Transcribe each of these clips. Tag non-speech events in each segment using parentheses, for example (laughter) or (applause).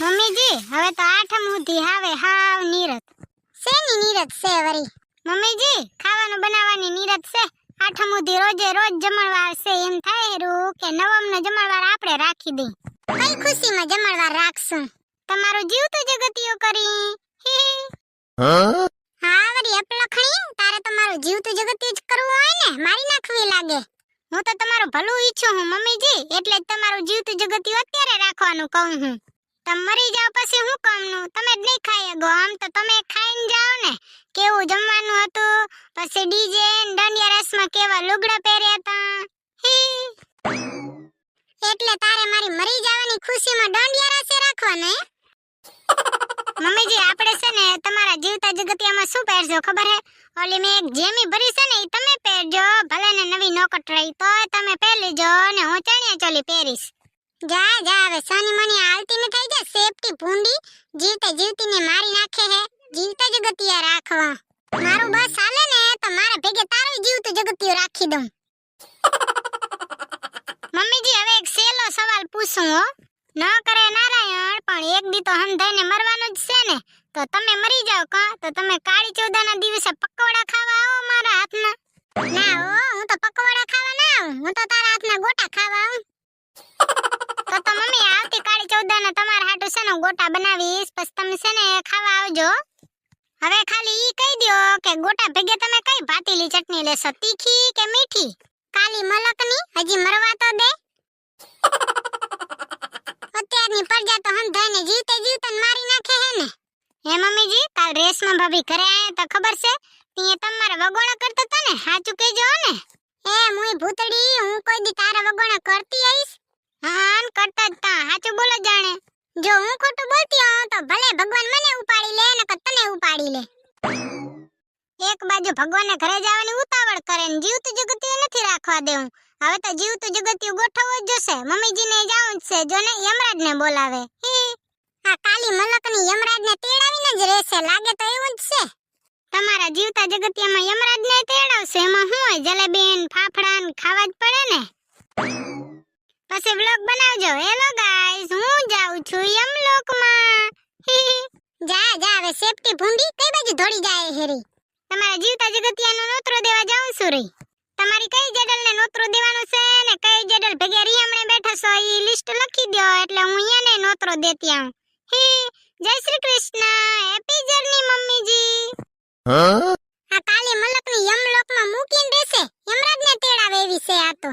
મમ્મીજી હવે તો આઠમ સુધી આવે હાવ નીરત શેની નીરત છે વરી? મમ્મીજી ખાવાનું બનાવવાની નીરત છે. આઠમ સુધી રોજે રોજ જમણવાર છે એમ થાય રૂ કે નવમનો જમણવાર આપણે રાખી દઈ. કઈ ખુશીમાં જમણવાર રાખશું? તમારું જીવતું જગતિયો કરી. હી હી. હા? વરી અપલખણી તારે તમારું જીવતું જગતિયું જ કરવું હોય ને મારી નાખવી લાગે. હું તો તમારું ભલું ઈચ્છું હું મમ્મીજી. એટલે જ તમારું જીવતું જગતિયું અત્યારે રાખવાનું કહું હું. તમે મરી જાવ પછી હું કામનું? તમે જ નહીં ખાઈ ગો આમ તો તમે ખાઈને જાઓ ને. કેવું જમવાનું હતું? પછી ડીજે દાંડિયા રસમાં કેવા લુગડા પહેર્યા હતા? એટલે તારે મારી મરી જવાની ખુશીમાં દાંડિયા રસે રાખવાને મમ્મીજી, આપણે છે ને તમારા જીવતા જગતિયામાં શું પહેરજો, ખબર હે? ઓલી મેં એક જેમી ભરી છે ને એ તમે પહેરજો. ભલે ને નવી નોકટ રહી તો તમે પહેરી જો ને હું ચણિયા ચોલી પહેરીશ. જા જા, હવે સાની મને હાલતી ન થઈ જા સેફટી ભૂંડી, જીવતે જીવતી ને મારી નાખે હે. જીવતે જગતિયા રાખવા. મારું બસ હાલે ને, તો મારા ભેગે તારું જીવતું જગતિયું રાખી દઉં. મમ્મીજી, હવે એક સેલો સવાલ પૂછું હો. ન કરે નારાયણ, પણ એક દી તો હંધાઈને મરવાનું જ છે ને. તો તમે મરી જાવ કા? તો તમે કાળી ચૌદાના દિવસે પકોડા ખાવા આવો મારા હાથના ના હો, હું તો પકોડા ખાવા ના આવું. હું તો તારા હાથના ગોટા ખાવા આવું. તો મમ્મી, આવતી કાળી ચૌદાના તમારા હાટુ છે ને ગોટા બનાવીશ. પછી તમે છે ને ખાવા આવજો. હવે ખાલી ઈ કહી દ્યો કે ગોટા ભેગે તમે કઈ ભાતીલી ચટણી લેશો? તીખી કે મીઠી? કાલી મલકની? હજી મરવા તો દે. અત્યારની પ્રજા તો હંધાઈને જીવતે જીવતે ને મારી નાખે હે ને. હે મમ્મીજી, કાલ રેસમાં ભાભી ઘરે આયા તો ખબર છે? તીએ તમારા વગોણા કરતો તો ને? હાચું કહેજો ને. એ મુઈ ભૂતડી, હું કોઈ દી તારા વગોણા કરતી આઈશ હા ન કરતા તા. હાચું બોલો જાણે. જો હું ખોટું બોલતી હોઉં તો ભલે ભગવાન મને ઉપાડી લે ને તને ઉપાડી લે. એક બાજુ ભગવાનને ઘરે જવાની ઉતાવળ કરે ને જીવતું જગતિયું નથી રાખવા દેવું. હવે તો જીવતું જગતિયું ગોઠવવું જ જોશે. મમ્મીજીને જાવું જ છે, જો ને યમરાજને બોલાવે. હી. આ કાલી મલકની યમરાજને તેડાવીને જ રહેશે, લાગે તો એવું જ છે. તમારા જીવતા જગતિયામાં યમરાજને તેડાવશે, એમાં હોય? જલેબી ને ફાફડા ને ખાવા જ પડે ને? પછી બ્લોગ બનાવજો. હેલો ગાઈસ હું જાઉં છું યમલોકમાં. હી (laughs) હી. જા જા હવે સેફટી ભૂંડી કઈ બાજુ દોડી જાય હેરી તમારા જીવતા જગતિયાનો નોતરો દેવા જાઉં છું રે. તમારી કઈ જડલ ને નોતરો દેવાનો છે ને કઈ જડલ ભેગે રીયામણે બેઠા છો ઈ લિસ્ટ લખી દો એટલે હું એને નોતરો દેતી આવું. હી જય શ્રી કૃષ્ણ હેપી જર્ની મમ્મીજી. આ કાલી મલકની યમલોકમાં મૂકીને રહેશે યમરાજને તેડાવે એવી છે આ તો.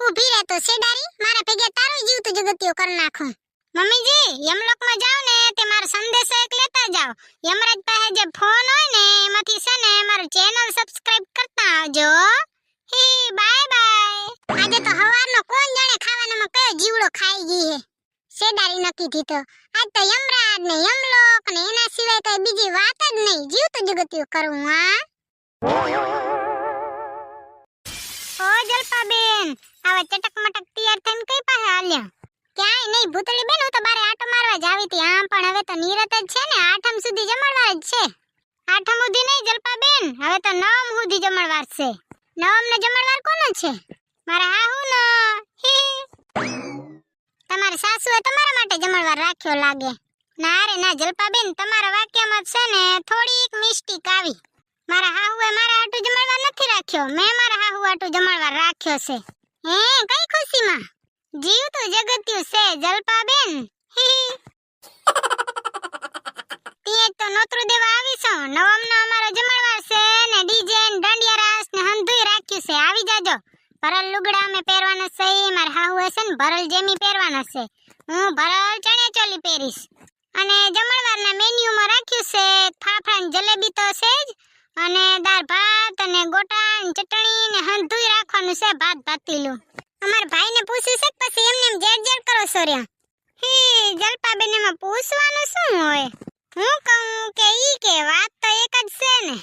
ઊભી રહે તો શેડારી મારા ભેગે તારો તો જગતિયો કરી નાખું. મમ્મીજી, યમલોકમાં જાવ ને, તે મારો સંદેશો એક લેતા જાવ યમરાજ પાસે જે ફોન હોય ને, એમાંથી છે ને, મારું ચેનલ સબસ્ક્રાઇબ કરતા આવજો. હે બાય બાય આજે તો હવારનો કોણ જાણે ખાવાનામાં કયો જીવડો ખાઈ ગઈ હે. શેડારી નક્કી થી તો. આજ તો યમરાજ ને યમલોક ને એના સિવાય કઈ બીજી વાત જ નહીં. જીવ તો જગતિયો કરવું હા? જલપાબેન આવા ચટક મટક તૈયાર થઈને કઈ પાસે હાલ્યા? ક્યાંય નહીં, ભૂતળી બેન, હું તો બારે આટો મારવા જ આવી હતી. આમ પણ હવે તો નિરત જ છે ને, આઠમ સુધી જમણવાર જ છે. આઠમ સુધી નહીં, જલપાબેન, હવે તો નવમ સુધી જમણવાર છે. નવમ ને જમણવાર કોનો છે? મારા હાહુ નો તમારા સાસુએ તમારા માટે જમણવાર રાખ્યો લાગે ના રે, ના, જલપાબેન, તમારા વાક્યમાં છે ને, થોડીક મિસ્ટેક આવી. મારા હાહુએ મારા આટું જમાડવા નથી રાખ્યો. મેં મારા હાહુ આટું જમાડવા રાખ્યો છે. હે, કઈ ખુશીમાં? જીવતું જગત્યું છે, જલપાબેન. તીએ તો નોતરું દેવા આવી છો નવમ નો અમારો જમાડવા છે ને ડીજે ને દાંડિયા રાસ ને હંધુય રાખ્યું છે. આવી જાજો. ભરલ લુગડા અમે પહેરવાના છે મારા હાહુ હશે ને ભરલ જેમી પહેરવાના છે. હું ભરલ ચણિયા ચોલી પહેરીશ. અને જમણવારના મેન્યુમાં રાખ્યું છે ફાફડા જલેબી તો છે જ અને દાળ ભાત અને ગોટા ને ચટણી ને હંધુય રાખવાનું છે, ભાત ભાતીલું અમારા ભાઈને પૂછ્યું છે પછી એમને એમ જેડ જેડ કરો સોર્યા હી જલપાબેન એમાં પૂછવાનું શું હોય? હું કહું કે ઈ કે વાત તો એક જ છે ને.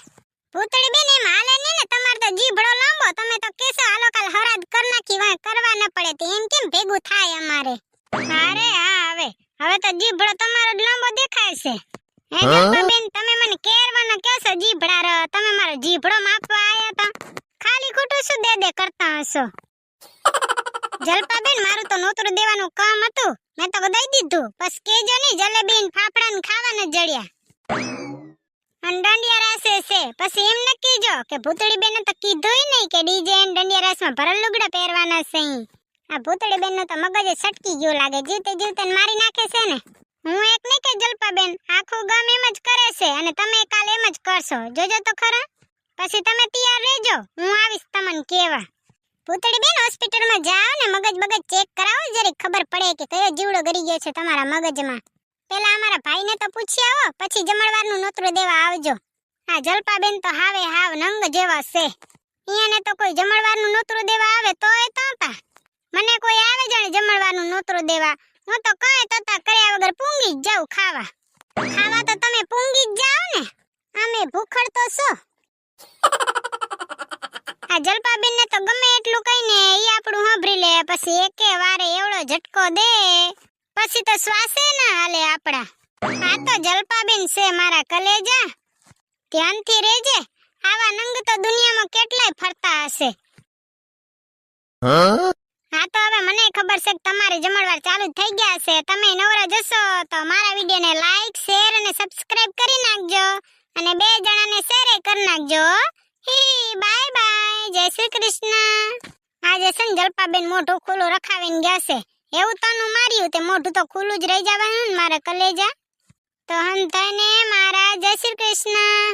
ભૂતળી બેન એમ હાલે ને ને તમાર તો જીભડો લાંબો તમે તો કેસો હાલો કાલ હરાદ કર નાખી વાં કરવા ન પડે તો એમ કેમ ભેગું થાય અમારે અરે હા હવે હવે તો જીભડો તમારો જ લાંબો દેખાય છે હે હા? જલપાબેન તમે મને કેરવાનો કહો છો જીભડા ર તમે મારો જીભડો માપવા આયા તા ખાલી ખોટું શું દે દે કરતા હશો (laughs) જલપાબેન, મારું તો નોતરું દેવાનું કામ હતું. મેં તો દઈ દીધું. બસ કેજો નહીં જલેબી ફાફડા ને ખાવાના જડ્યા. દંડિયા રાસે છે. પછી એમ ન કીજો કે ભૂતળી બેન તો કીધુંય નહીં કે ડીજે ને દંડિયા રાસમાં ભરલ લુગડા પહેરવાના છે આ ભૂતળી બેન તો મગજ સટકી ગયું લાગે. જીવતે જીવતે મારી નાખે છે ને. હું એક નહીં કે જલપાબેન, આખું ગામ એમ જ કરે છે અને તમે કાલ એમ જ કરશો. જોજો તો ખરા. પછી તમે તૈયાર રહેજો. હું આવીશ તમને કેવા ભૂતળી બેન, હોસ્પિટલમાં જાઓ ને, મગજ બગજ ચેક કરાવો. જરી ખબર પડે કે કયો જીવડો ગરી ગયો છે તમારા મગજમાં. પેલા અમારા ભાઈને તો પૂછી આવો, પછી જમણવારનું નોતરું દેવા આવજો. આ જલપાબેન તો હાવે હાવ નંગ જેવા છે. અહીંયાને તો કોઈ જમણવારનું નોતરું દેવા આવે તોય તાતા મને કોઈ આવે જાણે જમણવારનું નોતરું દેવા. હું તો કાંઈ તતા કર્યા વગર પૂંગી જ જાઉં ખાવા. ખાવા તો તમે પૂંગી જ જાઓ ને. અમે ભૂખડ તો છો. આ જલપાબેન ને તો ગમે એટલું કહીને ઈ આપણું સાંભળી લે પછી એકે વારે એવડો ઝટકો દે. પછી તો શ્વાસે ના હાલે આપડા આ તો જલપાબેન છે મારા કલેજા. ધ્યાનથી રહેજે આવા નંગ તો દુનિયામાં કેટલાય ફરતા હશે. હા? તો હવે મને ખબર છે કે તમારે જમણવાર ચાલુ થઈ ગયા છે. તમે નવરા જશો તો મારા વિડીયોને લાઈક શેર અને સબસ્ક્રાઇબ કરી નાખજો. અને બે જણાને શેર કરી નાખજો બાય બાય, જય શ્રી કૃષ્ણ. આજે સંજલપાબેન મોઢું ખુલ્લું રખાવીને ગયા છે. એવું તનું માર્યું, તે મોઢું તો ખુલ્લું જ રહી જવાનું ને મારા કલેજા. તો હંતાને મારા જય શ્રી કૃષ્ણ.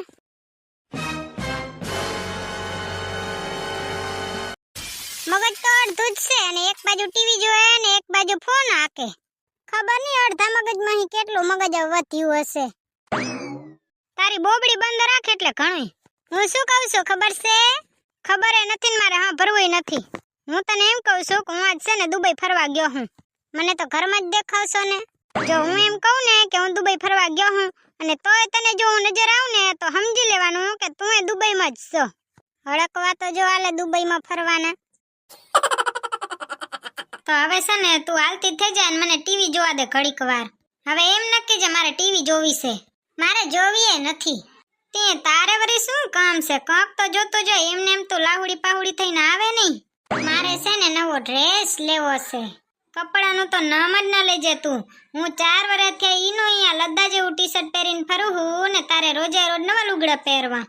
મગજ તો અડધું જ છે અને એક બાજુ ટીવી જોવે અને એક બાજુ ફોન આકે ખબર નહીં અડધા મગજમાં અહીં કેટલું મગજ વધ્યું હશે. તારી બોબડી બંધ રાખે એટલે ઘણું હું શું કહું છું, ખબર છે? ખબર એ નથી મારે, હા, ભરવું નથી. હું તને એમ કહું છું કે હું આજ છે ને દુબઈ ફરવા ગયો હું. મને તો ઘરમાં જ દેખાવશો ને. જો હું એમ કહું ને કે હું દુબઈ ફરવા ગયો હું, અને તોય તને જો હું નજર આવું ને, તો સમજી લેવાનું કે તું એ દુબઈમાં જ છો. હળકવા તો જો આલે દુબઈમાં ફરવાના. તો હવે છે ને તું હાલતી થઈ જાય મને ટીવી જોવા દે ઘડીક વાર. હવે એમ નક્કી છે મારે ટીવી જોવી છે. મારે જોવીએ નથી. તે તારે વરી શું કામ છે? કાંક તો જોતો જો એમને એમ તો લાહુડી પાહુડી થઈને આવે નહીં. મારે છે ને નવો ડ્રેસ લેવો છે. કપડાનું તો નામ જ ના લેજે તું. હું ચાર વર્ષ થયા ઈનો અહીંયા લદ્દા જેવું ટી શર્ટ પહેરીને ફરું હું ને તારે રોજે રોજ નવા લુગડા પહેરવા.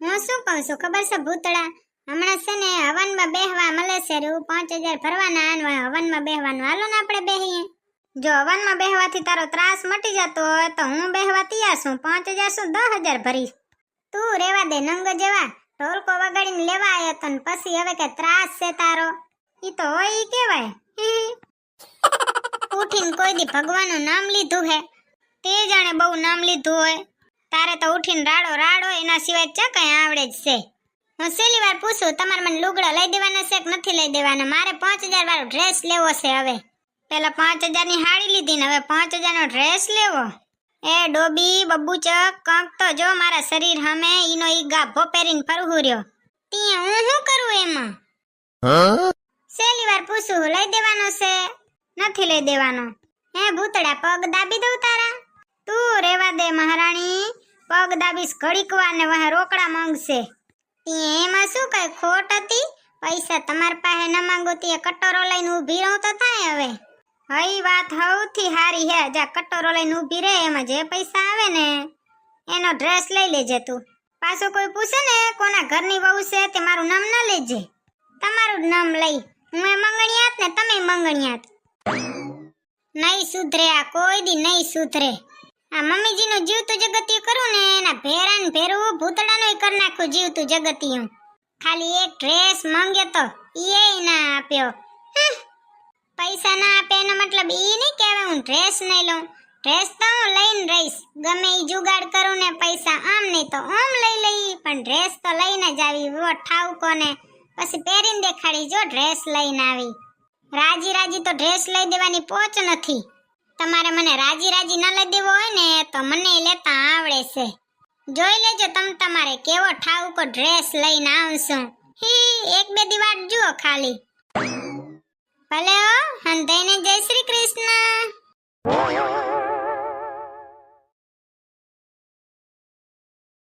હું શું કહું છું? ખબર છે ભૂતળા? હમણાં છે ને હવનમાં બેહવા મળે છે રૂ, પાંચ હજાર ભરવાના હવનમાં બેહવાનું. હાલો ને આપણે બેહીએ. જો હવનમાં બેહવાથી તારો ત્રાસ મટી જતો હોય તો હું બેહવા તૈયાર છું. પાંચ હજાર શું દસ હજાર ભરીશ. તું રેવા દે નંગ જેવા. ઢોલકો વગાડીને લેવા આવ્યો તો ને પછી હવે કે ત્રાસ છે તારો. ઈ તો હોય ઈ કહેવાય. ઉઠીને કોઈ દી ભગવાનનું નામ લીધું હે. તે જાણે બહુ નામ લીધું હોય. તારે તો ઉઠીને રાડો રાડો એના સિવાય ચા કઈ આવડે જ છે. હું છેલ્લી વાર પૂછું, તમારે મને લુગડા લઈ દેવાના છે કે નથી લઈ દેવાના? મારે પાંચ હજાર વાળો ડ્રેસ લેવો છે હવે. પેલા પાંચ હજારની હાડી લીધી ને હવે પાંચ હજાર નો ડ્રેસ લેવો. એ ડોબી બબ્બુચક કંક તો જો મારા શરીર સામે ઈનો ઈ ગાભો પહેરીને ફરવું રહ્યો. તી હું શું કરું એમાં? સેલી વાર પૂછું લઈ દેવાનો છે? નથી લઈ દેવાનો. હે ભૂતડા પગ દાબી દઉં તારા? તું રેવા દે મહારાણી. પગ દાબીશ ઘડીક વાર ને વહે રોકડા માંગશે. તી એમાં શું કઈ ખોટ હતી? પૈસા તમાર પાસે ન માંગો તે કટોરો લઈને ઊભી રહું તો થાય હવે. હઈ વાત સૌથી હારી હે. જા, કટોરો લઈને ઊભી રહે એમાં જે પૈસા આવે ને, એનો ડ્રેસ લઈ લેજે તું. પાછું કોઈ પૂછે ને, કોના ઘરની વહુ છે, તે મારું નામ ન લેજે. તમારું નામ લઈ. હું એ મંગણિયાત ને તમે મંગણિયાત. નહીં સુધરે આ, કોઈ દી નહીં સુધરે. આ મમ્મીજીનું જીવતું જગતિયું કરું ને, એના ભેરા ને ભેરું ભૂતડાનું કરી નાખું જીવતું જગતિયું. ખાલી એક ડ્રેસ માંગ્યો તો એ ના આપ્યો. પૈસા ના એનો મતલબ એ નહીં કહેવાય, હું ડ્રેસ નહીં લઉં. ડ્રેસ તો હું લઈને રહીશ. ગમે એ જુગાડ કરું ને પૈસા આમ નહીં તો આમ લઈ લઈ પણ ડ્રેસ તો લઈને જ આવી. વો ઠાવકો ને. પછી પહેરીને દેખાડી. જો ડ્રેસ લઈને આવી. રાજી રાજી તો ડ્રેસ લઈ દેવાની પોચ નથી. તમારે મને રાજી રાજી ન લઈ દેવો હોય ને, તો મને લેતા આવડે છે. જોઈ લેજો તમ તમારે કેવો ઠાવકો ડ્રેસ લઈને આવશું. હી, એક બે દિવાળ જુઓ ખાલી. ભલે હો હંધાઈને જય શ્રી કૃષ્ણ